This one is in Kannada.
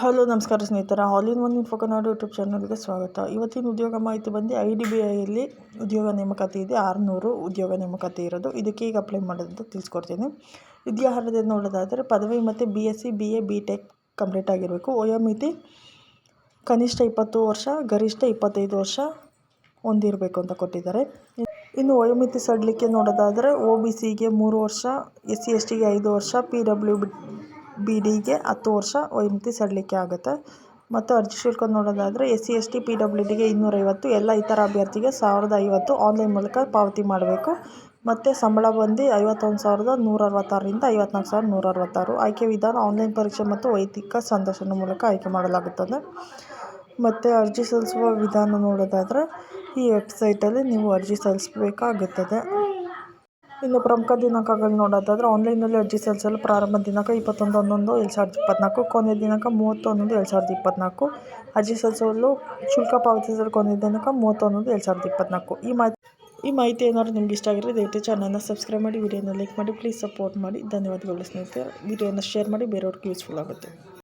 ಹಲೋ, ನಮಸ್ಕಾರ ಸ್ನೇಹಿತರ. All in one info Kannada YouTube ಚಾನಲ್ಗೆ ಸ್ವಾಗತ. ಇವತ್ತಿನ ಉದ್ಯೋಗ ಮಾಹಿತಿ ಬಂದು ಐ ಡಿ ಬಿ ಐಯಲ್ಲಿ ಉದ್ಯೋಗ ನೇಮಕಾತಿ ಇದೆ. ಆರುನೂರು ಉದ್ಯೋಗ ನೇಮಕಾತಿ ಇರೋದು. ಇದಕ್ಕೆ ಈಗ ಅಪ್ಲೈ ಮಾಡೋದು ತಿಳಿಸ್ಕೊಡ್ತೀನಿ. ವಿದ್ಯಾರ್ಹತೆ ನೋಡೋದಾದರೆ ಪದವಿ ಮತ್ತು B S C B A B tech complete ಆಗಿರಬೇಕು. ವಯೋಮಿತಿ ಕನಿಷ್ಠ ಇಪ್ಪತ್ತು ವರ್ಷ, ಗರಿಷ್ಠ ಇಪ್ಪತ್ತೈದು ವರ್ಷ ಹೊಂದಿರಬೇಕು ಅಂತ ಕೊಟ್ಟಿದ್ದಾರೆ. ಇನ್ನು ವಯೋಮಿತಿ ಸಡಿಲಿಕೆ ನೋಡೋದಾದರೆ ಒ ಬಿ ಸಿಗೆ ಮೂರು ವರ್ಷ ಎಸ್ ಸಿ ಎಸ್ ಟಿಗೆ ಐದು ವರ್ಷ ಪಿ ಡಬ್ಲ್ಯೂ ಬಿ ಡಿಗೆ ಹತ್ತು ವರ್ಷ ವಯೋಮಿತಿ ಸಡಿಲಿಕೆ ಆಗುತ್ತೆ. ಮತ್ತು ಅರ್ಜಿ ಶುಲ್ಕ ನೋಡೋದಾದರೆ S C S T P W ಡಿಗೆ ಇನ್ನೂರೈವತ್ತು, ಎಲ್ಲ ಇತರ ಅಭ್ಯರ್ಥಿಗೆ ಸಾವಿರದ ಐವತ್ತು ಆನ್ಲೈನ್ ಮೂಲಕ ಪಾವತಿ ಮಾಡಬೇಕು. ಮತ್ತು ಸಂಬಳ ಬಂದು ಐವತ್ತೊಂದು ಸಾವಿರದ ನೂರ ಅರವತ್ತಾರರಿಂದ ಐವತ್ನಾಲ್ಕು ಸಾವಿರದ ನೂರ ಅರವತ್ತಾರು ಆಯ್ಕೆ ವಿಧಾನ ಆನ್ಲೈನ್ ಪರೀಕ್ಷೆ ಮತ್ತು ವೈಯಕ್ತಿಕ ಸಂದರ್ಶನ ಮೂಲಕ ಆಯ್ಕೆ ಮಾಡಲಾಗುತ್ತದೆ. ಮತ್ತು ಅರ್ಜಿ ಸಲ್ಲಿಸುವ ವಿಧಾನ ನೋಡೋದಾದರೆ ಈ ವೆಬ್ಸೈಟಲ್ಲಿ ನೀವು ಅರ್ಜಿ ಸಲ್ಲಿಸಬೇಕಾಗುತ್ತದೆ. ಇನ್ನು ಪ್ರಮುಖ ದಿನಾಂಕಗಳು ನೋಡೋದಾದರೆ ಆನ್ಲೈನಲ್ಲಿ ಅರ್ಜಿ ಸಲ್ಲಿಸಲು ಪ್ರಾರಂಭ ದಿನಾಂಕ ಇಪ್ಪತ್ತೊಂದು ಹನ್ನೊಂದು, ಎರಡು ಸಾವಿರದ ಇಪ್ಪತ್ತ್ನಾಲ್ಕು ಕೊನೆಯ ದಿನಾಂಕ ಮೂವತ್ತು ಹನ್ನೊಂದು ಎರಡು ಸಾವಿರದ ಇಪ್ಪತ್ತ್ನಾಲ್ಕು ಅರ್ಜಿ ಸಲ್ಲಿಸಲು ಶುಲ್ಕ ಪಾವತಿಸಲು ಕೊನೆಯ ದಿನಾಂಕ ಮೂವತ್ತು ಹನ್ನೊಂದು ಎರಡು ಸಾವಿರದ ಇಪ್ಪತ್ತ್ನಾಲ್ಕು ಈ ಮಾಹಿತಿ ಈ ಮಾಹಿತಿ ಏನಾದರೂ ನಿಮ್ಗೆ ಇಷ್ಟ ಆಗಿದ್ರೆ ದಯವಿಟ್ಟು ಚಾನಲ್ನ ಸಬ್ಸ್ಕ್ರೈಬ್ ಮಾಡಿ ವಿಡಿಯೋನ ಲೈಕ್ ಮಾಡಿ ಪ್ಲೀಸ್ ಸಪೋರ್ಟ್ ಮಾಡಿ. ಧನ್ಯವಾದಗಳು ಸ್ನೇಹಿತರೆ. ವಿಡಿಯೋನ ಶೇರ್ ಮಾಡಿ, ಬೇರೆಯವ್ರಿಗೆ ಯೂಸ್ಫುಲ್ ಆಗುತ್ತೆ.